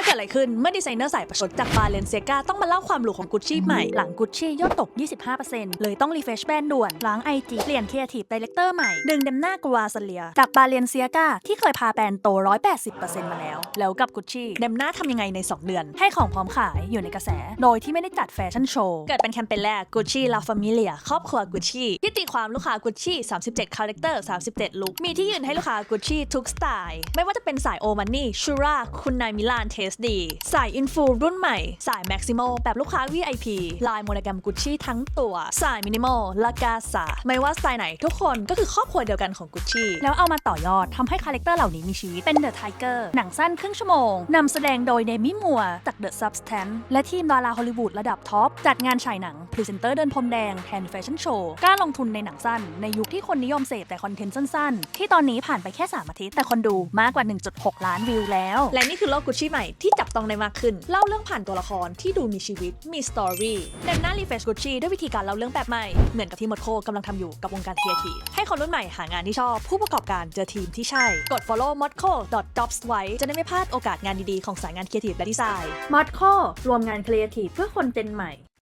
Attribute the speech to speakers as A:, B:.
A: จะเกิดอะไรขึ้นเมื่อดีไซเนอร์สายประชดจากบาเลนเซียกาต้องมาเล่าความหรูของกุชชี่ใหม่
B: หลังกุชชี่ยอดตก 25%เลยต้องรีเฟชแบรนด์ด่วนล้างไอจีเปลี่ยนครีเอทีฟดีเลกเตอร์ใหม่ดึงเดมหน้ากวาสเลีย จากบาเลนเซียกาที่เคยพาแบรนด์โต 180%มาแล้ว แล้วกับกุชชี่
A: เดมหน้าทำยังไงใน 2 เดือน
B: ให้ของพร้อมขายอยู่ในกระแส โดยที่ไม่ได้จัดแฟชั่นโชว์
A: เกิดเป็นแคมเปญแรก Gucci La Familia ครอบครัว Gucci ที่ ความลูกค้า Gucci 37 คาแรคเตอร์ 37 ลุค มีที่ยืนให้ลูกค้า Gucci ทุกสไตล์ ไม่ว่าจะเป็นสายโอมันนี่ ชูรา คุณนายมิลานเทสดี สายอินฟูรุ่นใหม่ สาย Maximo แบบลูกค้า VIP ลายโมโนแกรม Gucci ทั้งตัว สายมินิมอลลากาซาไม่ว่าสไตล์ไหนทุกคนก็คือครอบครัวเดียวกันของ Gucci
B: แล้วเอามาต่อยอดทำให้คาแรคเตอร์เหล่านี้มีชีวิต เป็น The Tiger หนังสั้นครึ่งชั่วโมงนำแสดงโดยเดมี่มัวจาก The Substance และทีมดาราฮอลลีวูดระดับท็อป จัดงานฉายหนัง พรีเซนเตอร์เดินพรมแดงแทนแฟชั่นโชว์ กล้าลงทุนในหนังสั้น ในยุคที่คนนิยมเสพแต่คอนเทนต์สั้นๆ ที่ตอนนี้ผ่านไปแค่ 3 อาทิตย์ แต่คนดูมากกว่า 1.6 ล้านวิวแล้ว
A: และนี่คือโลกกุชชี่ใหม่ที่จับต้องได้มากขึ้น เล่าเรื่องผ่านตัวละครที่ดูมีชีวิตมีสตอรี่เดินหน้ารีเฟรชกุชชี่ด้วยวิธีการเล่าเรื่องแบบใหม่ เหมือนกับที่มดโคกำลังทำอยู่กับวงการครีเอทีฟให้คนรุ่นใหม่หางานที่ชอบ ผู้ประกอบการเจอทีมที่ใช่ กด follow modco jobs ไว้จะได้ไม่พลาดโอกาสงานดีๆของสายงานครีเอทีฟและดีไซน์
B: มอดโครวมงานครีเอทีฟเพื่อคนเจนใหม่